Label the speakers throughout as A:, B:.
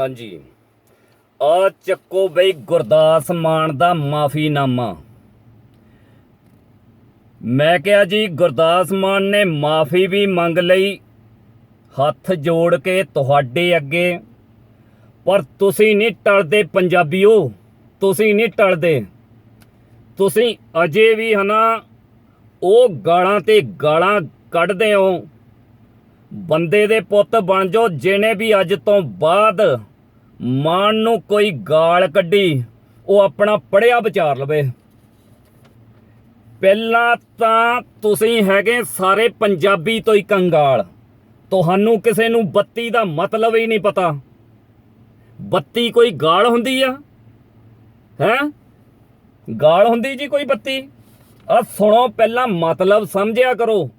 A: ਹਾਂਜੀ। ਆ ਚੱਕੋ ਬਈ ਗੁਰਦਾਸ ਮਾਨ ਦਾ ਮਾਫੀਨਾਮਾ। ਮੈਂ ਕਿਹਾ ਜੀ, ਗੁਰਦਾਸ ਮਾਨ ਨੇ ਮਾਫੀ ਵੀ ਮੰਗ ਲਈ, ਹੱਥ ਜੋੜ ਕੇ ਤੁਹਾਡੇ ਅੱਗੇ। ਪਰ ਤੁਸੀਂ ਨਹੀਂ ਟਲਦੇ ਪੰਜਾਬੀਓ, ਤੁਸੀਂ ਨਹੀਂ ਟਲਦੇ। ਤੁਸੀਂ ਅਜੇ ਵੀ ਹਨਾ, ਉਹ ਗਾਲਾਂ ਤੇ ਗਾਲਾਂ ਕੱਢਦੇ ਹੋ। ਬੰਦੇ ਦੇ ਪੁੱਤ ਬਣ ਜਾਓ, ਜਿਹਨੇ ਵੀ ਅੱਜ ਤੋਂ ਬਾਅਦ ਮਨ ਨੂੰ ਕੋਈ ਗਾਲ ਕੱਢੀ, ਉਹ ਆਪਣਾ ਪੜਿਆ ਵਿਚਾਰ ਲਵੇ। ਪਹਿਲਾਂ ਤਾਂ ਤੁਸੀਂ ਹੈਗੇ ਸਾਰੇ ਪੰਜਾਬੀ ਤੋਂ ਹੀ ਕੰਗਾਲ। ਤੁਹਾਨੂੰ ਕਿਸੇ ਨੂੰ ਬੱਤੀ ਦਾ ਮਤਲਬ ਹੀ ਨਹੀਂ ਪਤਾ। ਬੱਤੀ ਕੋਈ ਗਾਲ ਹੁੰਦੀ ਆ? ਹੈ? ਗਾਲ ਹੁੰਦੀ ਜੀ ਕੋਈ ਬੱਤੀ? ਆ ਸੁਣੋ, ਪਹਿਲਾਂ ਮਤਲਬ ਸਮਝਿਆ ਕਰੋ।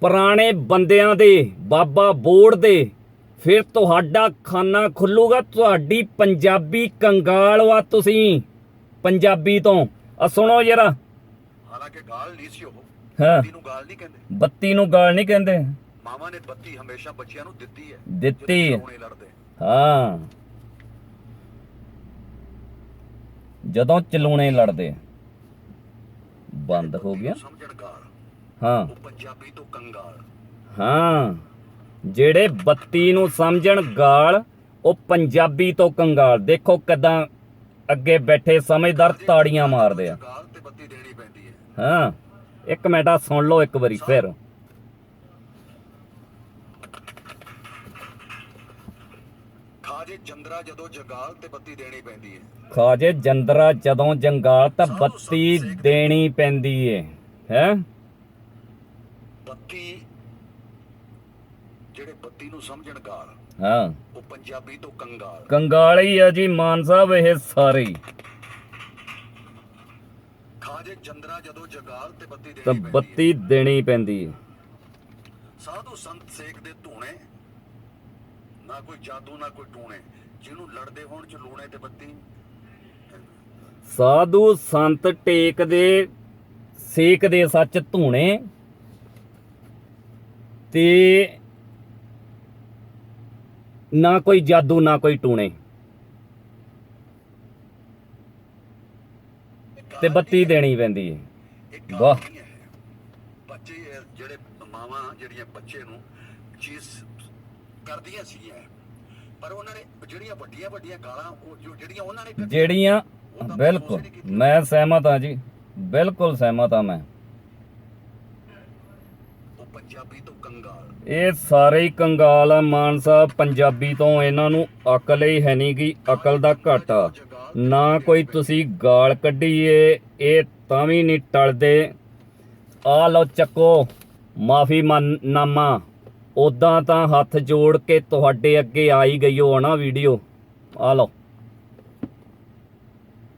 A: ਪੁਰਾਣੇ ਬੰਦਿਆਂ ਦੇ, ਬਾਬਾ ਬੋੜ ਦੇ ਫਿਰ ਤੁਹਾਡਾ ਖਾਨਾ ਖੁੱਲੂਗਾ ਤੁਹਾਡੀ ਪੰਜਾਬੀ ਕੰਗਾਲ ਵਾ ਤੁਸੀਂ ਪੰਜਾਬੀ ਤੋਂ। ਆ ਸੁਣੋ ਜਰਾ।
B: ਹਾਲਾਂਕਿ ਗਾਲ ਨਹੀਂ ਸੀ ਉਹ।
A: ਹਾਂ।
B: ਬੱਤੀ ਨੂੰ ਗਾਲ ਨਹੀਂ ਕਹਿੰਦੇ।
A: ਬੱਤੀ ਨੂੰ ਗਾਲ ਨਹੀਂ ਕਹਿੰਦੇ।
B: ਮਾਵਾਂ ਨੇ ਬੱਤੀ ਹਮੇਸ਼ਾ ਬੱਚਿਆਂ ਨੂੰ ਦਿੱਤੀ ਹੈ।
A: ਦਿੱਤੀ ਹੈ।
B: ਜਦੋਂ
A: ਚਲੂਣੇ ਲੜਦੇ ਬੰਦ ਹੋ ਗਿਆ।
B: ਸਮਝਣ ਗਾਲ।
A: ਹਾਂ।
B: ਪੰਜਾਬੀ ਤੋਂ ਕੰਗਾਲ।
A: ਹਾਂ। ਜਿਹੜੇ ਬੱਤੀ ਨੂੰ ਸਮਝਣ ਗਾਲ ਉਹ ਪੰਜਾਬੀ ਤੋਂ ਕੰਗਾਲ। ਦੇਖੋ ਕਦਾਂ ਅੱਗੇ ਬੈਠੇ ਸਮਝਦਾਰ ਤਾੜੀਆਂ ਮਾਰਦੇ ਆ।
B: ਹੈ।
A: ਹਾਂ ਇੱਕ ਮਿੰਟ ਆ ਸੁਣ ਲਓ ਇੱਕ ਵਾਰੀ ਫਿਰ।
B: ਖਾਜੇ ਚੰਦਰਾ ਜਦੋਂ ਜਗਾਲ ਤੇ ਬੱਤੀ ਦੇਣੀ ਪੈਂਦੀ ਹੈ।
A: ਖਾਜੇ ਜੰਦਰਾ ਜਦੋਂ ਜੰਗਾਲ ਤਾਂ ਬੱਤੀ ਦੇਣੀ ਪੈਂਦੀ ਏ। ਹੈ?
B: ਬੱਤੀ ਜਿਹੜੇ ਬੱਤੀ ਨੂੰ ਸਮਝਣ ਗਾਲ
A: ਹਾਂ।
B: ਉਹ ਪੰਜਾਬੀ ਤੋਂ ਕੰਗਾਲ।
A: ਕੰਗਾਲ ਹੀ ਆ ਜੀ ਮਾਨ ਸਾਹਿਬ ਇਹ ਸਾਰੇ।
B: ਖਾਜੇ ਚੰਦਰਾ ਜਦੋਂ ਜਗਾਲ ਤੇ ਬੱਤੀ
A: ਤਾਂ
B: ਦੇਣੀ ਪੈਂਦੀ ਹੈ।
A: ਬੱਤੀ ਦੇਣੀ ਪੈਂਦੀ
B: ਸਾਧੂ ਸੰਤ ਸੇਕ ਦੇ ਧੂਣੇ ਨਾ ਕੋਈ ਜਾਦੂ ਨਾ ਕੋਈ ਟੂਣੇ। ਜਿਹਨੂੰ ਲੜਦੇ ਹੋਣ ਚ ਲੂਣੇ ਤੇ ਬੱਤੀ।
A: ਸਾਧੂ ਸੰਤ ਟੇਕ ਦੇ ਸੇਕ ਦੇ ਸੱਚ ਧੂਣੇ। ਤੇ ਨਾ ਕੋਈ ਜਾਦੂ ਨਾ ਕੋਈ ਟੂਣੇ। ਤੇ ਬੱਤੀ ਦੇਣੀ ਪੈਂਦੀ ਹੈ ਵਾਹ।
B: ਬੱਚੇ ਜਿਹੜੇ ਮਾਵਾਂ ਜਿਹੜੀਆਂ ਬੱਚੇ ਨੂੰ ਚੀਜ਼ ਕਰਦੀਆਂ ਸੀਗੀਆਂ ਪਰ ਉਹਨਾਂ ਨੇ ਜਿਹੜੀਆਂ ਵੱਡੀਆਂ ਵੱਡੀਆਂ ਗਾਲਾਂ ਉਹ ਜੋ ਜਿਹੜੀਆਂ ਉਹਨਾਂ ਨੇ
A: ਜਿਹੜੀਆਂ ਬਿਲਕੁਲ ਮੈਂ ਸਹਿਮਤ ਹਾਂ ਜੀ। ਬਿਲਕੁਲ ਸਹਿਮਤ ਹਾਂ ਮੈਂ।
B: ਪੰਜਾਬੀ ਤੋਂ ਕੰਗਾਲ।
A: ਇਹ ਸਾਰੇ ਹੀ ਕੰਗਾਲ ਆ ਮਾਨ ਸਾਹਿਬ ਪੰਜਾਬੀ ਤੋਂ। ਇਹਨਾਂ ਨੂੰ ਅਕਲ ਹੀ ਹੈ ਨਹੀਂ ਗੀ ਅਕਲ ਦਾ ਘਾਟਾ। ਨਾ ਕੋਈ ਤੁਸੀਂ ਗਾਲ ਕੱਢੀਏ, ਇਹ ਤਾਂ ਵੀ ਨਹੀਂ ਟਲਦੇ। ਆ ਲਓ ਚੱਕੋ, ਮਾਫੀ ਨਾਮਾ ਉਦਾਂ ਤਾਂ ਹੱਥ ਜੋੜ ਕੇ ਤੁਹਾਡੇ ਅੱਗੇ ਆਈ ਗਈ ਹੋ ਨਾ ਵੀਡੀਓ। ਆ ਲਓ।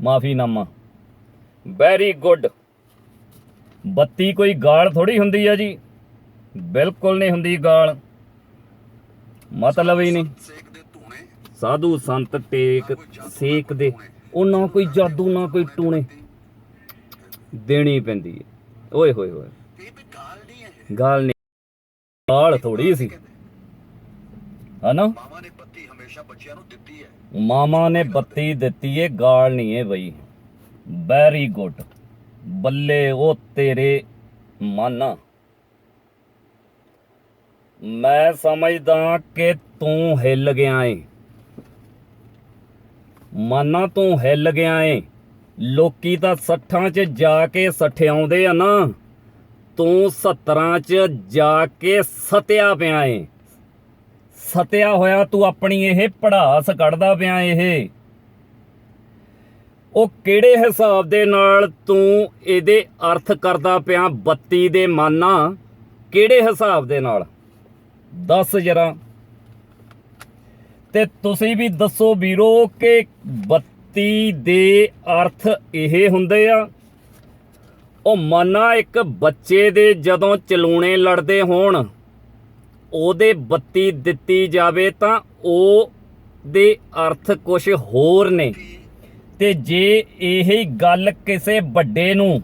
A: ਮਾਫੀ ਨਾਮਾ। ਵੈਰੀ ਗੁੱਡ ਬੱਤੀ ਕੋਈ ਗਾਲ ਥੋੜੀ ਹੁੰਦੀ ਆ ਜੀ। ਬਿਲਕੁਲ ਨਹੀਂ ਹੁੰਦੀ ਗਾਲ। ਮਤਲਬ ਹੀ ਨਹੀਂ। ਸਾਧੂ ਸੰਤ ਟੇਕ ਸੇਕ ਦੇ ਉਹ ਨਾ ਕੋਈ ਜਾਦੂ ਨਾ ਕੋਈ ਟੂਣੇ। ਦੇਣੀ ਪੈਂਦੀ ਹੈ। ਓਏ ਹੋਏ ਹੋਏ।
B: ਗਾਲ ਨਹੀਂ।
A: ਗਾਲ ਥੋੜੀ ਸੀ। ਹਨਾ?
B: ਮਾਵਾਂ ਨੇ ਬੱਤੀ ਹਮੇਸ਼ਾ ਬੱਚਿਆਂ ਨੂੰ ਦਿੱਤੀ ਹੈ
A: ਮਾਮਾ ਨੇ ਬੱਤੀ ਦਿੱਤੀ ਏ, ਗਾਲ ਨਹੀਂ ਏ ਬਈ। Very good. ਬੱਲੇ ਉਹ ਤੇਰੇ ਮਾਨਾ। ਮੈਂ ਸਮਝਦਾ ਕਿ ਤੂੰ ਹਿੱਲ ਗਿਆ ਏ। ਮਾਨਾ ਤੂੰ ਹਿੱਲ ਗਿਆ ਏ। ਲੋਕੀ ਤਾਂ ਸੱਠਾਂ 'ਚ ਜਾ ਕੇ ਸਠਿਆਉਂਦੇ ਆ ਨਾ। ਤੂੰ 17 'ਚ ਜਾ ਕੇ ਸਤਿਆ ਪਿਆ ਏ। ਸਤਿਆ ਹੋਇਆ ਤੂੰ ਆਪਣੀ ਇਹ ਪੜਾਸ ਕੱਢਦਾ ਪਿਆ ਇਹ। ਉਹ ਕਿਹੜੇ ਹਿਸਾਬ ਦੇ ਨਾਲ ਤੂੰ ਇਹਦੇ ਅਰਥ ਕਰਦਾ ਪਿਆ ਬੱਤੀ ਦੇ ਮਾਨਾ? ਕਿਹੜੇ ਹਿਸਾਬ ਦੇ ਨਾਲ? ਦੱਸ ਜਰਾ। ਤੇ ਤੁਸੀਂ ਵੀ ਦੱਸੋ ਵੀਰੋ ਕਿ ਬੱਤੀ ਦੇ ਅਰਥ ਇਹ ਹੁੰਦੇ ਆ। ਉਹ ਮਾਨਾ ਇੱਕ ਬੱਚੇ ਦੇ ਜਦੋਂ ਚਲੂਣੇ ਲੜਦੇ ਹੋਣ, ਉਹਦੇ ਬੱਤੀ ਦਿੱਤੀ ਜਾਵੇ ਤਾਂ ਉਹ ਦੇ ਅਰਥ ਕੁਝ ਹੋਰ ਨੇ। ਤੇ ਜੇ ਇਹੀ ਗੱਲ ਕਿਸੇ ਵੱਡੇ ਨੂੰ,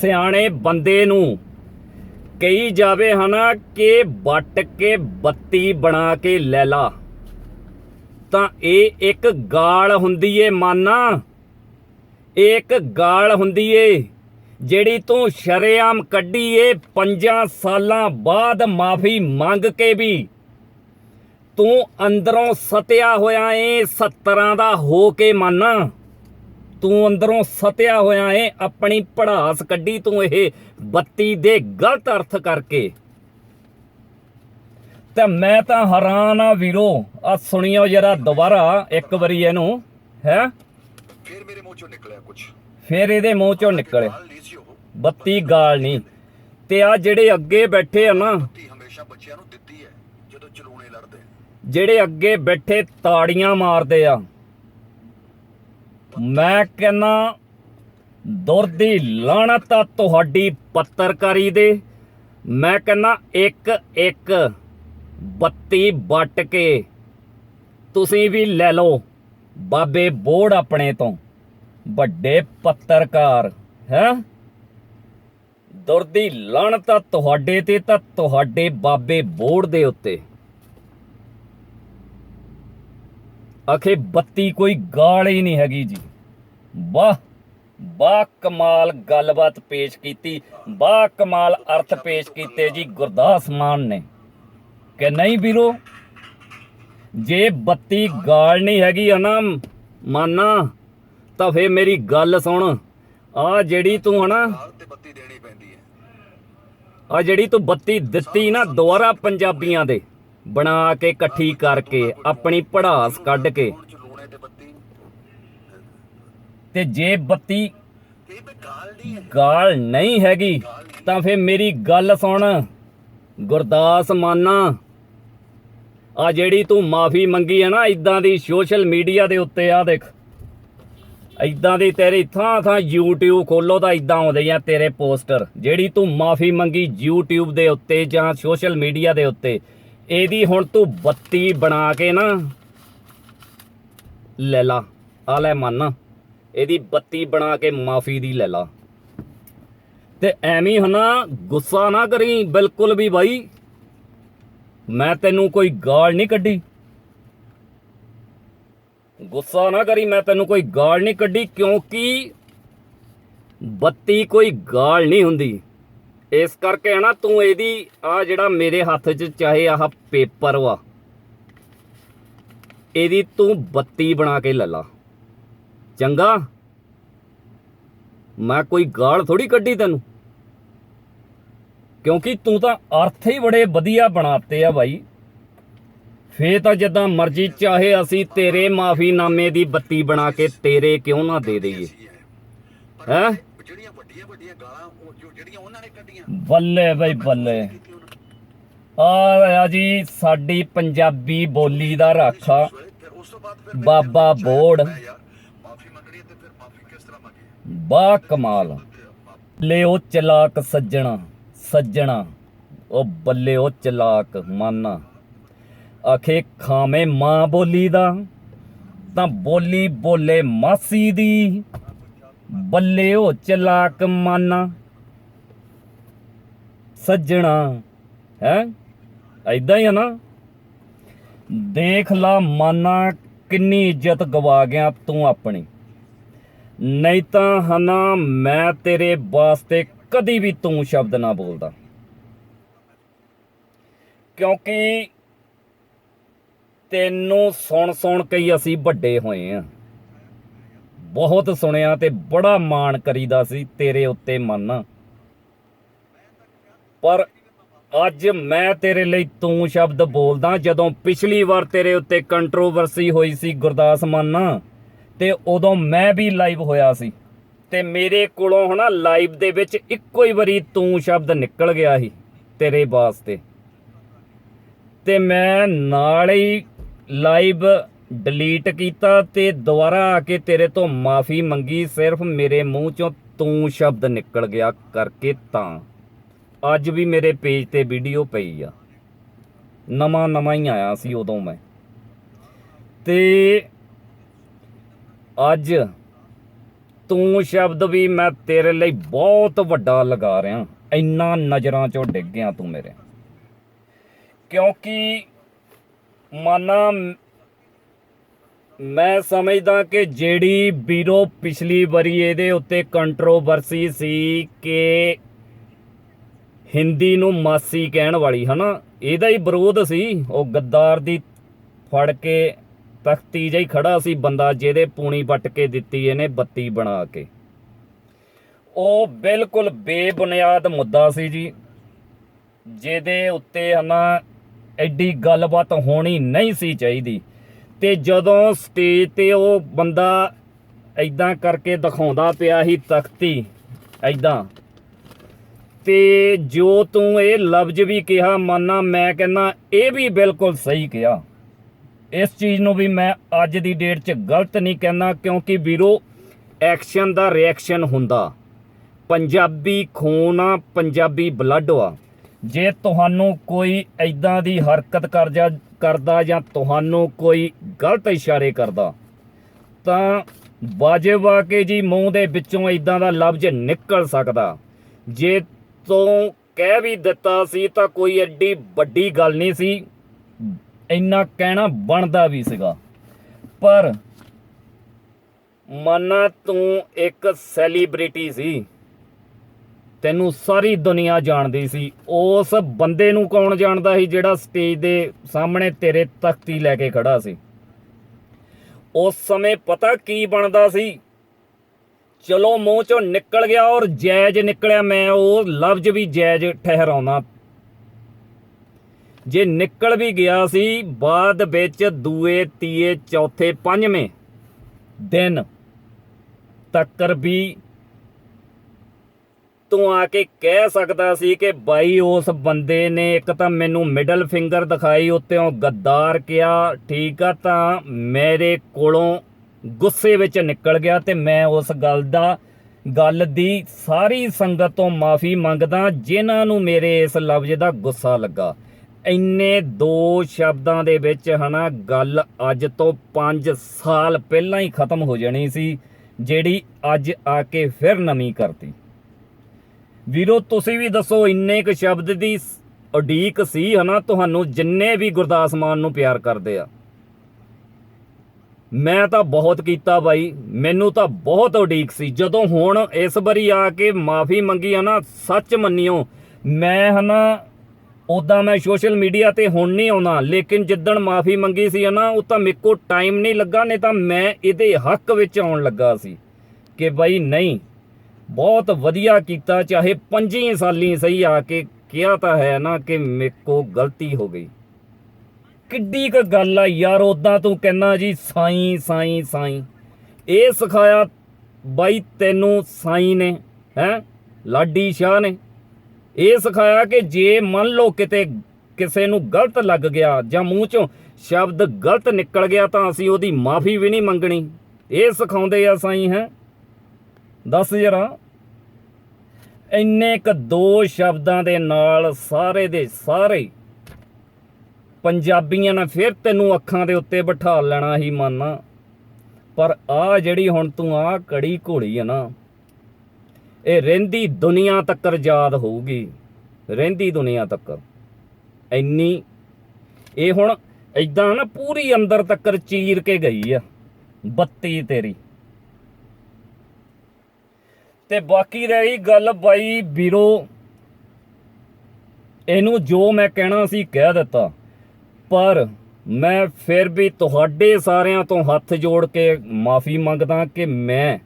A: ਸਿਆਣੇ ਬੰਦੇ ਨੂੰ ਕਹੀ ਜਾਵੇ ਹਨਾ ਕਿ ਵੱਟ ਕੇ ਬੱਤੀ ਬਣਾ ਕੇ ਲੈ ਲਾ। ਤਾਂ ਇਹ ਇੱਕ ਗਾਲ ਹੁੰਦੀ ਏ ਮਾਨਾ। ਇਹ ਇੱਕ ਗਾਲ ਹੁੰਦੀ ਏ ਜਿਹੜੀ ਤੂੰ ਸ਼ਰੇਆਮ ਕੱਢੀ ਏ ਪੰਜਾਂ ਸਾਲਾਂ ਬਾਅਦ ਮਾਫੀ ਮੰਗ ਕੇ ਵੀ। ਤੂੰ ਅੰਦਰੋਂ ਸਤਿਆ ਹੋਇਆ ਏ 70 ਦਾ ਹੋ ਕੇ ਮਾਨਾ। ਤੂੰ ਅੰਦਰੋਂ ਸਤਿਆ ਹੋਇਆ ਏ ਆਪਣੀ ਪੜਾਸ ਕੱਢੀ ਤੂੰ ਇਹ ਬੱਤੀ ਦੇ ਗਲਤ ਅਰਥ ਕਰਕੇ। ਤੇ ਮੈਂ ਤਾਂ ਹੈਰਾਨ ਆ ਵੀਰੋ ਆ ਸੁਣਿਓ ਜਰਾ ਦੁਬਾਰਾ ਇੱਕ ਵਾਰੀ ਇਹਨੂੰ ਹੈ?
B: ਫਿਰ ਮੇਰੇ ਮੂੰਹ ਚੋਂ ਨਿਕਲਿਆ ਕੁਝ
A: ਫਿਰ ਇਹਦੇ ਮੂੰਹ ਚੋਂ ਨਿਕਲੇ
B: ਗਾਲ ਨਹੀਂ ਸੀ ਉਹ।
A: ਬੱਤੀ ਗਾਲ ਨਹੀਂ। ਤੇ ਆ ਜਿਹੜੇ ਅੱਗੇ ਬੈਠੇ ਆ ਨਾ
B: ਹਮੇਸ਼ਾ ਬੱਚਿਆਂ ਨੂੰ ਦਿੱਤੀ ਹੈ ਜਦੋਂ ਚਲੂਣੇ ਲੜਦੇ
A: ਜਿਹੜੇ ਅੱਗੇ ਬੈਠੇ ਤਾੜੀਆਂ ਮਾਰਦੇ ਆ ਮੈਂ ਕਹਿੰਨਾ ਦੁਰਦੀ ਲਾਣਤ ਆ ਤੁਹਾਡੀ ਪੱਤਰਕਾਰੀ ਦੇ। ਮੈਂ ਕਹਿੰਨਾ ਇੱਕ ਇੱਕ, ਬੱਤੀ ਵੱਟ ਕੇ ਤੁਸੀਂ ਵੀ ਲੈ ਲਓ ਬਾਬੇ ਬੋੜ ਆਪਣੇ ਤੋਂ। ਵੱਡੇ ਪੱਤਰਕਾਰ, ਹੈ? ਦੁਰਦੀ ਲਾਣਤ ਆ ਤੁਹਾਡੇ ਤੇ ਤਾਂ ਤੁਹਾਡੇ ਬਾਬੇ ਬੋੜ ਦੇ ਉੱਤੇ। ਅਖੇ ਬੱਤੀ ਕੋਈ ਗਾਲ ਹੀ ਨਹੀਂ ਹੈਗੀ ਜੀ। ਵਾਹ ਵਾਹ ਕਮਾਲ ਗੱਲਬਾਤ ਪੇਸ਼ ਕੀਤੀ, ਵਾਹ ਕਮਾਲ ਅਰਥ ਪੇਸ਼ ਕੀਤੇ ਜੀ ਗੁਰਦਾਸ ਮਾਨ ਨੇ। ਕਿ ਨਹੀਂ ਵੀਰੋ, ਜੇ ਬੱਤੀ ਗਾਲ ਨਹੀਂ ਹੈਗੀ ਆ ਨਾ ਮਾਨਾ, ਤਾਂ ਫੇ ਮੇਰੀ ਗੱਲ ਸੁਣ। ਆ ਜਿਹੜੀ ਤੂੰ ਹਨਾ
B: ਗਾਲ ਤੇ
A: ਆ ਜਿਹੜੀ ਤੂੰ ਬੱਤੀ ਦਿੱਤੀ ਨਾ ਦੁਆਰਾ ਪੰਜਾਬੀਆਂ ਦੇ। ਬਣਾ ਕੇ ਇਕੱਠੀ ਕਰਕੇ ਆਪਣੀ ਪੜਾਸ ਕੱਢ ਕੇ।
B: ਤੇ
A: ਜੇ ਬੱਤੀ
B: ਗਾਲ ਨਹੀਂ
A: ਗਾਲ ਨਹੀਂ ਹੈਗੀ, ਤਾਂ ਫੇ ਮੇਰੀ ਗੱਲ ਸੁਣ। ਗੁਰਦਾਸ ਮਾਨਾ, ਆ ਜਿਹੜੀ ਤੂੰ ਮਾਫੀ ਮੰਗੀ ਹੈ ਨਾ ਇਦਾਂ ਦੀ ਸੋਸ਼ਲ ਮੀਡੀਆ ਦੇ ਉੱਤੇ, ਆ ਦੇਖ। ਇਦਾਂ ਦੀ ਤੇਰੀ ਥਾਂ ਥਾਂ YouTube ਖੋਲੋ ਤਾਂ ਇਦਾਂ ਆਉਂਦੇ ਆ ਤੇਰੇ ਪੋਸਟਰ। ਜਿਹੜੀ ਤੂੰ ਮਾਫੀ ਮੰਗੀ YouTube ਦੇ ਉੱਤੇ ਜਾਂ ਸੋਸ਼ਲ ਮੀਡੀਆ ਦੇ ਉੱਤੇ ਇਹਦੀ ਹੁਣ ਤੂੰ ਬੱਤੀ ਬਣਾ ਕੇ ਨਾ, ਲੈ ਲਾ ਆ ਲੈ ਮੰਨ। ਇਹਦੀ ਬੱਤੀ ਬਣਾ ਕੇ ਮਾਫੀ ਦੀ ਲੈ ਲਾ। ਤੇ ਐਵੇਂ ਹਨਾ ਗੁੱਸਾ ਨਾ ਕਰੀ, ਬਿਲਕੁਲ ਵੀ ਬਾਈ। ਮੈਂ ਤੈਨੂੰ ਕੋਈ ਗਾਲ ਨਹੀਂ ਕੱਢੀ। ਗੁੱਸਾ ਨਾ ਕਰੀ, ਮੈਂ ਤੈਨੂੰ ਕੋਈ ਗਾਲ ਨਹੀਂ ਕੱਢੀ, ਕਿਉਂਕਿ ਬੱਤੀ ਕੋਈ ਗਾਲ ਨਹੀਂ ਹੁੰਦੀ। ਇਸ ਕਰਕੇ ਨਾ ਤੂੰ ਇਹਦੀ ਆ ਜਿਹੜਾ ਮੇਰੇ ਹੱਥ 'ਚ ਚਾਹੇ ਆਹ ਪੇਪਰ ਵਾ, ਇਹਦੀ ਤੂੰ ਬੱਤੀ ਬਣਾ ਕੇ ਲੈ ਲਾ। ਚੰਗਾ? ਮੈਂ ਕੋਈ ਗਾਲ ਥੋੜੀ ਕੱਢੀ ਤੈਨੂੰ? ਕਿਉਂਕਿ ਤੂੰ ਤਾਂ ਅਰਥ ਹੀ ਬੜੇ ਵਧੀਆ ਬਣਾਤੇ ਆ ਬਾਈ। ਫੇ ਤਾਂ ਜਿੱਦਾਂ ਮਰਜ਼ੀ ਚਾਹੇ ਅਸੀਂ ਤੇਰੇ ਮਾਫੀਨਾਮੇ ਦੀ ਬੱਤੀ ਬਣਾ ਕੇ ਤੇਰੇ ਕਿਉਂ ਨਾ ਦੇ ਦਈਏ?
B: ਹੈ? ਜਿਹੜੀਆਂ ਵੱਡੀਆਂ ਵੱਡੀਆਂ ਗਾਲਾਂ ਜਿਹੜੀਆਂ ਉਹਨਾਂ ਨੇ ਕੱਢੀਆਂ।
A: ਬੱਲੇ ਬਈ ਬੱਲੇ। ਆ ਜੀ ਸਾਡੀ ਪੰਜਾਬੀ ਬੋਲੀ ਦਾ ਰਾਖਾ। ਬਾਬਾ ਬੋੜ। ਬਾ ਕਮਾਲ। ਲਿਓ ਚਲਾਕ ਸੱਜਣਾ ਸੱਜਣਾ। ਉਹ ਬੱਲੇ ਉਹ ਚਲਾਕ ਮਾਨਾ। ਆਖੇ ਖਾਵੇਂ ਮਾਂ ਬੋਲੀ ਦਾ ਤਾਂ ਬੋਲੀ ਬੋਲੇ ਮਾਸੀ ਦੀ। ਬੱਲੇ ਉਹ ਚਲਾਕ ਮਾਨਾ। ਸੱਜਣਾ, ਹੈ? ਐਦਾਂ ਹੀ ਆ ਨਾ। ਦੇਖ ਲਾ ਮਾਨਾ ਕਿੰਨੀ ਇੱਜ਼ਤ ਗਵਾ ਗਿਆ ਤੂੰ ਆਪਣੀ। ਨਹੀਂ ਤਾਂ ਹਨਾ ਮੈਂ ਤੇਰੇ ਵਾਸਤੇ ਕਦੀ ਵੀ ਤੂੰ ਸ਼ਬਦ ਨਾ ਬੋਲਦਾ। ਕਿਉਂਕਿ ਤੈਨੂੰ ਸੁਣ ਸੁਣ ਕੇ ਹੀ ਅਸੀਂ ਵੱਡੇ ਹੋਏ ਆ। ਬਹੁਤ ਸੁਣਿਆ ਤੇ ਬੜਾ ਮਾਣ ਕਰੀਦਾ ਸੀ ਤੇਰੇ ਉੱਤੇ ਮੰਨ। ਪਰ ਅੱਜ ਮੈਂ ਤੇਰੇ ਲਈ ਤੂੰ ਸ਼ਬਦ ਬੋਲਦਾ ਜਦੋਂ ਪਿਛਲੀ ਵਾਰ ਤੇਰੇ ਉੱਤੇ ਕੰਟਰੋਵਰਸੀ ਹੋਈ ਸੀ ਗੁਰਦਾਸ ਮਾਨਾ ਤੇ ਉਦੋਂ ਮੈਂ ਵੀ ਲਾਈਵ ਹੋਇਆ ਸੀ। ਤੇ ਮੇਰੇ ਕੋਲੋਂ ਹਨਾ ਲਾਈਵ ਦੇ ਵਿੱਚ ਇੱਕੋ ਹੀ ਵਾਰੀ ਤੂੰ ਸ਼ਬਦ ਨਿਕਲ ਗਿਆ ਸੀ ਤੇਰੇ ਵਾਸਤੇ। ਤੇ ਮੈਂ ਨਾਲ ਹੀ ਲਾਈਵ ਡਿਲੀਟ ਕੀਤਾ ਤੇ ਦੁਬਾਰਾ ਆ ਕੇ ਤੇਰੇ ਤੋਂ ਮਾਫੀ ਮੰਗੀ, ਸਿਰਫ ਮੇਰੇ ਮੂੰਹ ਚੋਂ ਤੂੰ ਸ਼ਬਦ ਨਿਕਲ ਗਿਆ ਕਰਕੇ ਤਾਂ। ਅੱਜ ਵੀ ਮੇਰੇ ਪੇਜ ਤੇ ਵੀਡੀਓ ਪਈ ਆ। ਨਵਾਂ ਨਵਾਂ ਹੀ ਆਇਆ ਸੀ ਉਦੋਂ ਮੈਂ। ਤੇ ਅੱਜ ਤੂੰ ਸ਼ਬਦ ਵੀ ਮੈਂ ਤੇਰੇ ਲਈ ਬਹੁਤ ਵੱਡਾ ਲਗਾ ਰਿਹਾ। ਇੰਨਾ ਨਜ਼ਰਾਂ ਚੋਂ ਡਿੱਗ ਗਿਆ ਤੂੰ ਮੇਰੇ। ਕਿਉਂਕਿ ਮਾਨਾ ਮੈਂ ਸਮਝਦਾ ਕਿ ਜਿਹੜੀ ਵੀਰੋ ਪਿਛਲੀ ਵਾਰੀ ਇਹਦੇ ਉੱਤੇ ਕੰਟਰੋਵਰਸੀ ਸੀ ਕਿ ਹਿੰਦੀ ਨੂੰ ਮਾਸੀ ਕਹਿਣ ਵਾਲੀ, ਹਨਾ? ਇਹਦਾ ਹੀ ਵਿਰੋਧ ਸੀ। ਉਹ ਗੱਦਾਰ ਦੀ ਫੜ ਕੇ ਤਖਤੀ ਜਿਹਾ ਹੀ ਖੜਾ ਸੀ ਬੰਦਾ, ਜਿਹਦੇ ਪੂਣੀ ਵੱਟ ਕੇ ਦਿੱਤੀ ਇਹਨੇ ਬੱਤੀ ਬਣਾ ਕੇ। ਉਹ ਬਿਲਕੁਲ ਬੇਬੁਨਿਆਦ ਮੁੱਦਾ ਸੀ ਜੀ, ਜਿਹਦੇ ਉੱਤੇ ਹਨਾ ਐਡੀ ਗੱਲਬਾਤ ਹੋਣੀ ਨਹੀਂ ਸੀ ਚਾਹੀਦੀ। ਤੇ ਜਦੋਂ ਸਟੇਜ ਤੇ ਉਹ ਬੰਦਾ ਐਦਾਂ ਕਰਕੇ ਦਿਖਾਉਂਦਾ ਪਿਆ ਸੀ ਤਖਤੀ ਐਦਾਂ ਤੇ ਜੋ ਤੂੰ ਇਹ ਲਫ਼ਜ਼ ਵੀ ਕਿਹਾ ਮਾਨਾ, ਮੈਂ ਕਹਿੰਦਾ ਇਹ ਵੀ ਬਿਲਕੁਲ ਸਹੀ ਕਿਹਾ। ਇਸ ਚੀਜ਼ ਨੂੰ ਵੀ ਮੈਂ ਅੱਜ ਦੀ ਡੇਟ 'ਚ ਗਲਤ ਨਹੀਂ ਕਹਿੰਦਾ, ਕਿਉਂਕਿ ਵੀਰੋ, ਐਕਸ਼ਨ ਦਾ ਰਿਐਕਸ਼ਨ ਹੁੰਦਾ। ਪੰਜਾਬੀ ਖੂਨ ਆ, ਪੰਜਾਬੀ ਬਲੱਡ ਆ। ਜੇ ਤੁਹਾਨੂੰ ਕੋਈ ਐਦਾਂ ਦੀ ਹਰਕਤ ਕਰ ਜਾ ਕਰਦਾ ਜਾਂ ਤੁਹਾਨੂੰ ਕੋਈ ਗਲਤ ਇਸ਼ਾਰੇ ਕਰਦਾ, ਤਾਂ ਵਾਜਬ ਆ ਕੇ ਜੀ ਮੂੰਹ ਦੇ ਵਿੱਚੋਂ ਐਦਾਂ ਦਾ ਲਫ਼ਜ਼ ਨਿਕਲ ਸਕਦਾ। ਜੇ ਤੋਂ ਕਹਿ ਵੀ ਦਿੱਤਾ ਸੀ ਤਾਂ ਕੋਈ ਐਡੀ ਵੱਡੀ ਗੱਲ ਨਹੀਂ ਸੀ। ਇੰਨਾ ਕਹਿਣਾ ਬਣਦਾ ਵੀ ਸੀਗਾ। ਪਰ ਮਾਨਾ ਤੂੰ ਇੱਕ ਸੈਲੀਬ੍ਰਿਟੀ ਸੀ। ਤੈਨੂੰ ਸਾਰੀ ਦੁਨੀਆ ਜਾਣਦੀ ਸੀ। ਉਸ ਬੰਦੇ ਨੂੰ ਕੌਣ ਜਾਣਦਾ ਸੀ ਜਿਹੜਾ ਸਟੇਜ ਦੇ ਸਾਹਮਣੇ ਤੇਰੇ ਤਖਤੀ ਲੈ ਕੇ ਖੜਾ ਸੀ। ਉਸ ਸਮੇਂ ਪਤਾ ਕੀ ਬਣਦਾ ਸੀ? ਚਲੋ ਮੂੰਹ ਚੋਂ ਨਿਕਲ ਗਿਆ ਔਰ ਜਾਇਜ਼ ਨਿਕਲਿਆ ਮੈਂ, ਉਹ ਲਫ਼ਜ਼ ਵੀ ਜਾਇਜ਼ ਠਹਿਰਾਉਣਾ। ਜੇ ਨਿਕਲ ਵੀ ਗਿਆ ਸੀ, ਬਾਅਦ ਵਿੱਚ ਦੂਏ, ਤੀਏ, ਚੌਥੇ, ਪੰਜਵੇਂ ਦਿਨ ਤੱਕਰ ਵੀ ਤੂੰ ਆ ਕੇ ਕਹਿ ਸਕਦਾ ਸੀ ਕਿ ਬਾਈ, ਉਸ ਬੰਦੇ ਨੇ ਇੱਕ ਤਾਂ ਮੈਨੂੰ ਮਿਡਲ ਫਿੰਗਰ ਦਿਖਾਈ, ਉੱਤੇੋਂ ਗੱਦਾਰ ਕਿਹਾ, ਠੀਕ ਆ ਤਾਂ ਮੇਰੇ ਕੋਲੋਂ ਗੁੱਸੇ ਵਿੱਚ ਨਿਕਲ ਗਿਆ ਤੇ ਮੈਂ ਉਸ ਗੱਲ ਦਾ, ਗੱਲ ਦੀ ਸਾਰੀ ਸੰਗਤ ਤੋਂ ਮਾਫੀ ਮੰਗਦਾ, ਜਿਨ੍ਹਾਂ ਨੂੰ ਮੇਰੇ ਇਸ ਲਫ਼ਜ਼ ਦਾ ਗੁੱਸਾ ਲੱਗਾ। ਇੰਨੇ ਦੋ ਸ਼ਬਦਾਂ ਦੇ ਵਿੱਚ ਹਨਾ, ਗੱਲ ਅੱਜ ਤੋਂ 5 ਸਾਲ ਪਹਿਲਾਂ ਹੀ ਖਤਮ ਹੋ ਜਾਣੀ ਸੀ, ਜਿਹੜੀ ਅੱਜ ਆ ਕੇ ਫਿਰ ਨਵੀਂ ਕਰਤੀ। ਵੀਰੋ, ਤੁਸੀਂ ਵੀ ਦੱਸੋ, ਇੰਨੇ ਕੁ ਸ਼ਬਦ ਦੀ ਉਡੀਕ ਸੀ ਹਨਾ, ਤੁਹਾਨੂੰ ਜਿੰਨੇ ਵੀ ਗੁਰਦਾਸ ਮਾਨ ਨੂੰ ਪਿਆਰ ਕਰਦੇ ਆ। ਮੈਂ ਤਾਂ ਬਹੁਤ ਕੀਤਾ ਬਾਈ, ਮੈਨੂੰ ਤਾਂ ਬਹੁਤ ਉਡੀਕ ਸੀ। ਜਦੋਂ ਹੁਣ ਇਸ ਵਾਰੀ ਆ ਕੇ ਮਾਫੀ ਮੰਗੀ ਆ ਨਾ, ਸੱਚ ਮੰਨਿਓ, ਮੈਂ ਹਨਾ ਉਦਾਂ ਮੈਂ ਸੋਸ਼ਲ ਮੀਡੀਆ ਤੇ ਹੁਣ ਨਹੀਂ ਆਉਣਾ, ਲੇਕਿਨ ਜਿੱਦਣ ਮਾਫੀ ਮੰਗੀ ਸੀ ਨਾ ਉਹ ਤਾਂ ਮੇਰੇ ਕੋ ਟਾਈਮ ਨਹੀਂ ਲੱਗਾ, ਨਹੀਂ ਤਾਂ ਮੈਂ ਇਹਦੇ ਹੱਕ ਵਿੱਚ ਆਉਣ ਲੱਗਾ ਸੀ ਕਿ ਬਾਈ ਨਹੀਂ, ਬਹੁਤ ਵਧੀਆ ਕੀਤਾ, ਚਾਹੇ 5 ਸਾਲੀ ਸਹੀ ਆ ਕੇ ਕਿਹਾ ਤਾਂ ਹੈ ਨਾ ਕਿ ਮੇਰੇ ਕੋ ਗਲਤੀ ਹੋ ਗਈ। ਕਿੱਡੀ ਕੁ ਗੱਲ ਆ ਯਾਰ ਉਦਾਂ ਤੂੰ ਕਹਿੰਦਾ ਜੀ, ਸਾਈਂ, ਸਾਈ, ਸਾਈਂ। ਇਹ ਸਿਖਾਇਆ ਬਾਈ ਤੈਨੂੰ ਸਾਈਂ ਨੇ, ਹੈ? ਲਾਡੀ ਸ਼ਾਹ ਨੇ। ਇਹ ਸਿਖਾਇਆ ਕਿ ਜੇ ਮੰਨ ਲਓ ਕਿਤੇ ਕਿਸੇ ਨੂੰ ਗਲਤ ਲੱਗ ਗਿਆ ਜਾਂ ਮੂੰਹ ਚੋਂ ਸ਼ਬਦ ਗਲਤ ਨਿਕਲ ਗਿਆ ਤਾਂ ਅਸੀਂ ਉਹਦੀ ਮਾਫੀ ਵੀ ਨਹੀਂ ਮੰਗਣੀ। ਇਹ ਸਿਖਾਉਂਦੇ ਆ ਸਾਈਂ, ਹੈ? ਦੱਸ ਜਰਾ। ਇੰਨੇ ਕ ਦੋ ਸ਼ਬਦਾਂ ਦੇ ਨਾਲ ਸਾਰੇ ਦੇ ਸਾਰੇ ਪੰਜਾਬੀਆਂ ਨੇ ਫਿਰ ਤੈਨੂੰ ਅੱਖਾਂ ਦੇ ਉੱਤੇ ਬਿਠਾ ਲੈਣਾ ਹੀ ਮਾਨਾ। ਪਰ ਆ ਜਿਹੜੀ ਹੁਣ ਤੂੰ ਆ ਕੜੀ ਘੋੜੀ ਆ ਨਾ, ਇਹ ਰਹਿੰਦੀ ਦੁਨੀਆ ਤੱਕ ਯਾਦ ਹੋਊਗੀ। ਰਹਿੰਦੀ ਦੁਨੀਆ ਤੱਕ ਇੰਨੀ, ਇਹ ਹੁਣ ਐਦਾਂ ਨਾ ਪੂਰੀ ਅੰਦਰ ਤੱਕ ਚੀਰ ਕੇ ਗਈ ਆ, ਬੱਤੀ ਤੇਰੀ। ਤੇ ਬਾਕੀ ਰਹੀ ਗੱਲ ਬਾਈ ਵੀਰੋ, ਇਹਨੂੰ ਜੋ ਮੈਂ ਕਹਿਣਾ ਸੀ ਕਹਿ ਦਿੱਤਾ। ਪਰ ਮੈਂ ਫਿਰ ਵੀ ਤੁਹਾਡੇ ਸਾਰਿਆਂ ਤੋਂ ਹੱਥ ਜੋੜ ਕੇ ਮਾਫੀ ਮੰਗਦਾ ਕਿ ਮੈਂ,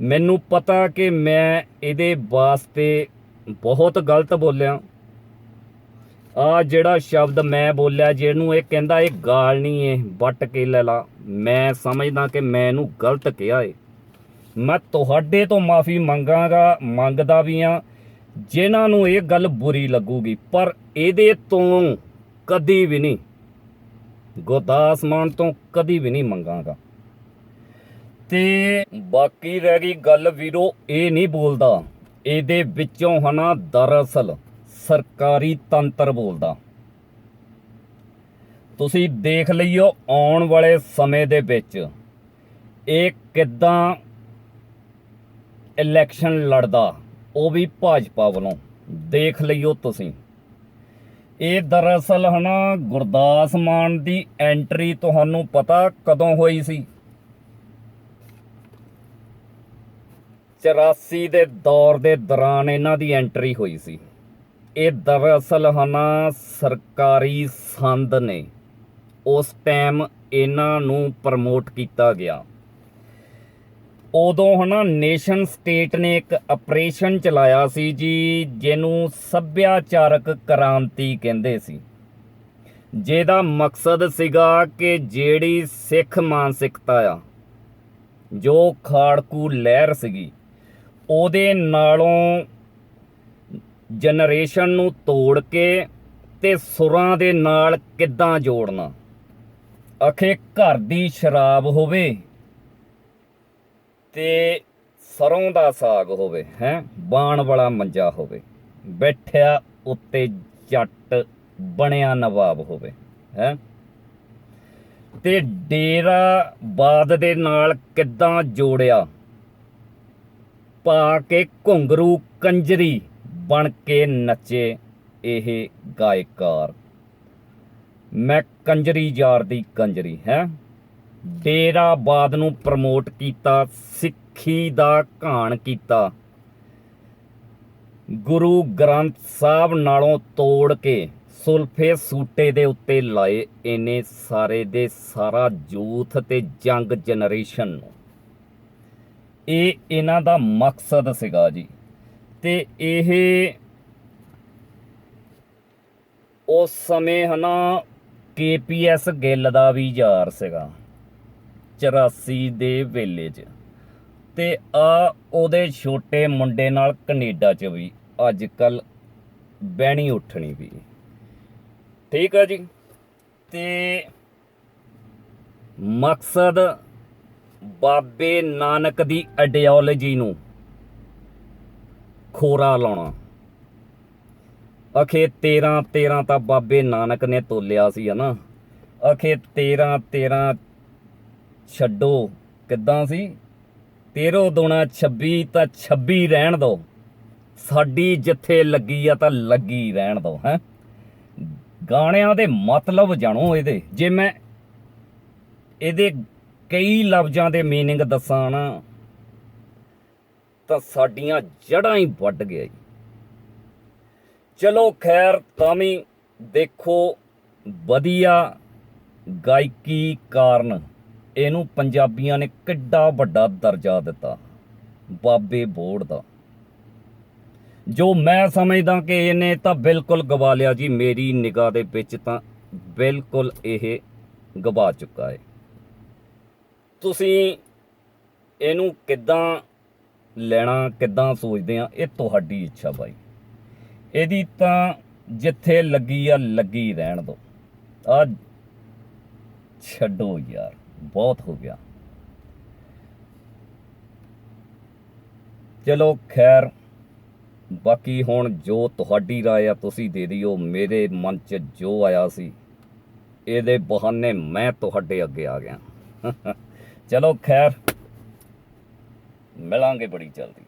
A: ਮੈਨੂੰ ਪਤਾ ਕਿ ਮੈਂ ਇਹਦੇ ਵਾਸਤੇ ਬਹੁਤ ਗਲਤ ਬੋਲਿਆ। ਆ ਜਿਹੜਾ ਸ਼ਬਦ ਮੈਂ ਬੋਲਿਆ, ਜਿਹਨੂੰ ਇਹ ਕਹਿੰਦਾ, ਇਹ ਗਾਲ ਨਹੀਂ ਇਹ ਵੱਟ ਕੇ ਲੈ ਲਾ। ਮੈਂ ਸਮਝਦਾ ਕਿ ਮੈਂ ਇਹਨੂੰ ਗਲਤ ਕਿਹਾ ਏ। ਮੈਂ ਤੁਹਾਡੇ ਤੋਂ ਮਾਫੀ ਮੰਗਾਂਗਾ, ਮੰਗਦਾ ਵੀ ਆ ਜਿਨ੍ਹਾਂ ਨੂੰ ਇਹ ਗੱਲ ਬੁਰੀ ਲੱਗੂਗੀ, ਪਰ ਇਹਦੇ ਤੋਂ ਕਦੀ ਵੀ ਨਹੀਂ। ਗੁਰਦਾਸ ਮਾਨ ਤੋਂ ਕਦੀ ਵੀ ਨਹੀਂ ਮੰਗਾਂਗਾ। ਤੇ ਬਾਕੀ ਰਹਿ ਗਈ ਗੱਲ ਵੀਰੋ, ਇਹ ਨਹੀਂ ਬੋਲਦਾ। ਇਹਦੇ ਵਿੱਚੋਂ ਹਨਾ ਦਰਅਸਲ ਸਰਕਾਰੀ ਤੰਤਰ ਬੋਲਦਾ। ਤੁਸੀਂ ਦੇਖ ਲਈਓ ਆਉਣ ਵਾਲੇ ਸਮੇਂ ਦੇ ਵਿੱਚ ਇਹ ਕਿੱਦਾਂ ਇਲੈਕਸ਼ਨ ਲੜਦਾ, ਉਹ ਵੀ ਭਾਜਪਾ ਵੱਲੋਂ। ਦੇਖ ਲਈਓ ਤੁਸੀਂ। ਇਹ ਦਰਅਸਲ ਹਨਾ, ਗੁਰਦਾਸ ਮਾਨ ਦੀ ਐਂਟਰੀ ਤੁਹਾਨੂੰ ਪਤਾ ਕਦੋਂ ਹੋਈ ਸੀ? 84 ਦੇ ਦੌਰ ਦੇ ਦੌਰਾਨ ਇਹਨਾਂ ਦੀ ਐਂਟਰੀ ਹੋਈ ਸੀ। ਇਹ ਦਰਅਸਲ ਹਨਾ, ਸਰਕਾਰੀ ਸੰਦ ਨੇ। ਉਸ ਟਾਈਮ ਇਹਨਾਂ ਨੂੰ ਪ੍ਰਮੋਟ ਕੀਤਾ ਗਿਆ। ਉਦੋਂ ਹਨਾ ਨੇਸ਼ਨ ਸਟੇਟ ਨੇ ਇੱਕ ਆਪਰੇਸ਼ਨ ਚਲਾਇਆ ਸੀ ਜੀ, ਜਿਹਨੂੰ ਸੱਭਿਆਚਾਰਕ ਕ੍ਰਾਂਤੀ ਕਹਿੰਦੇ ਸੀ। ਜਿਹਦਾ ਮਕਸਦ ਸੀਗਾ ਕਿ ਜਿਹੜੀ ਸਿੱਖ ਮਾਨਸਿਕਤਾ ਆ, ਜੋ ਖਾੜਕੂ ਲਹਿਰ ਸੀਗੀ, ਉਹਦੇ ਨਾਲੋਂ ਜਨਰੇਸ਼ਨ ਨੂੰ ਤੋੜ ਕੇ ਤੇ ਸੁਰਾਂ ਦੇ ਨਾਲ ਕਿੱਦਾਂ ਜੋੜਨਾ। ਅਖੇ ਘਰ ਦੀ ਸ਼ਰਾਬ ਹੋਵੇ ਤੇ ਸਰੋਂ ਦਾ ਸਾਗ ਹੋਵੇ, ਹੈ, ਬਾਣ ਵਾਲਾ ਮੰਜਾ ਹੋਵੇ, ਬੈਠਿਆ ਉੱਤੇ ਜੱਟ ਬਣਿਆ ਨਵਾਬ ਹੋਵੇ, ਹੈ। ਤੇ ਡੇਰਾ ਬਾਦ ਦੇ ਨਾਲ ਕਿੱਦਾਂ ਜੋੜਿਆ? ਪਾ ਕੇ ਘੁੰਗਰੂ ਕੰਜਰੀ ਬਣ ਕੇ ਨੱਚੇ ਇਹ ਗਾਇਕਾਰ। ਮੈਂ ਕੰਜਰੀ ਯਾਰ ਦੀ ਕੰਜਰੀ, ਹੈ। ਡੇਰਾਬਾਦ ਨੂੰ ਪ੍ਰਮੋਟ ਕੀਤਾ, ਸਿੱਖੀ ਦਾ ਘਾਣ ਕੀਤਾ। ਗੁਰੂ ਗ੍ਰੰਥ ਸਾਹਿਬ ਨਾਲੋਂ ਤੋੜ ਕੇ ਸੁਲਫੇ ਸੂਟੇ ਦੇ ਉੱਤੇ ਲਾਏ ਇਹਨੇ ਸਾਰੇ ਦੇ ਸਾਰਾ ਯੂਥ ਤੇ ਜੰਗ ਜਨਰੇਸ਼ਨ ਨੂੰ। ਇਹ ਇਹਨਾਂ ਦਾ ਮਕਸਦ ਸੀਗਾ ਜੀ। ਤੇ ਇਹ ਉਸ ਸਮੇਂ ਹਨਾ ਕੇਪੀਐਸ ਗਿੱਲ ਦਾ ਵੀ ਯਾਰ ਸੀਗਾ। 84 ਦੇ ਵੇਲੇ 'ਚ। ਤੇ ਆ ਉਹਦੇ ਛੋਟੇ ਮੁੰਡੇ ਨਾਲ ਕੈਨੇਡਾ 'ਚ ਵੀ ਅੱਜ ਕੱਲ ਬਹਿਣੀ ਉੱਠਣੀ ਵੀ। ਠੀਕ ਆ ਜੀ? ਤੇ ਮਕਸਦ ਬਾਬੇ ਨਾਨਕ ਦੀ ਆਈਡੀਓਲੋਜੀ ਨੂੰ ਖੋਰਾ ਲਾਉਣਾ। ਅਖੇ 13 13 ਤਾਂ ਬਾਬੇ ਨਾਨਕ ਨੇ ਤੋਲਿਆ ਸੀ ਹਨਾ। ਅਖੇ 13 13 ਛੱਡੋ ਕਿੱਦਾਂ ਸੀ 13 ਦੁਣਾ 26 ਤਾਂ 26 ਰਹਿਣ ਦੋ ਸਾਡੀ ਜਿੱਥੇ ਲੱਗੀ ਆ ਤਾਂ ਲੱਗੀ ਰਹਿਣ ਦੋ ਹੈ ਗਾਣਿਆਂ ਦੇ ਮਤਲਬ ਜਾਣੋ ਇਹਦੇ ਜੇ ਮੈਂ ਇਹਦੇ ਕਈ ਲਫ਼ਜ਼ਾਂ ਦੇ मीनिंग ਦੱਸਾਂ ਨਾ ਤਾਂ ਸਾਡੀਆਂ ਜੜਾਂ ਹੀ ਵੱਢ ਗਿਆ ਜੀ ਚਲੋ ਖੈਰ ਤਾਂ ਵੀ ਦੇਖੋ ਵਧੀਆ ਗਾਇਕੀ ਕਾਰਨ ਇਹਨੂੰ ਪੰਜਾਬੀਆਂ ਨੇ ਕਿੱਡਾ ਵੱਡਾ ਦਰਜਾ ਦਿੱਤਾ, ਬਾਬੇ ਬੋੜ ਦਾ। ਜੋ ਮੈਂ ਸਮਝਦਾ ਕਿ ਇਹਨੇ ਤਾਂ ਬਿਲਕੁਲ ਗਵਾ ਲਿਆ ਜੀ, ਮੇਰੀ ਨਿਗਾਹ ਦੇ ਵਿੱਚ ਤਾਂ ਬਿਲਕੁਲ ਇਹ ਗਵਾ ਚੁੱਕਾ ਹੈ ਤੁਸੀਂ ਇਹਨੂੰ ਕਿੱਦਾਂ ਲੈਣਾ, ਕਿੱਦਾਂ ਸੋਚਦੇ ਆ, ਇਹ ਤੁਹਾਡੀ ਇੱਛਾ ਬਾਈ। ਇਹਦੀ ਤਾਂ ਜਿੱਥੇ ਲੱਗੀ ਆ, ਲੱਗੀ ਰਹਿਣ ਦੋ ਆ ਛੱਡੋ ਯਾਰ। ਬਹੁਤ ਹੋ ਗਿਆ। ਚਲੋ ਖੈਰ, ਬਾਕੀ ਹੁਣ ਜੋ ਤੁਹਾਡੀ ਰਾਏ ਆ ਤੁਸੀਂ ਦੇ ਦਿਓ। ਮੇਰੇ ਮਨ 'ਚ ਜੋ ਆਇਆ ਸੀ, ਇਹਦੇ ਬਹਾਨੇ ਮੈਂ ਤੁਹਾਡੇ ਅੱਗੇ ਆ ਗਿਆ। ਚਲੋ ਖੈਰ, ਮਿਲਾਂਗੇ ਬੜੀ ਜਲਦੀ।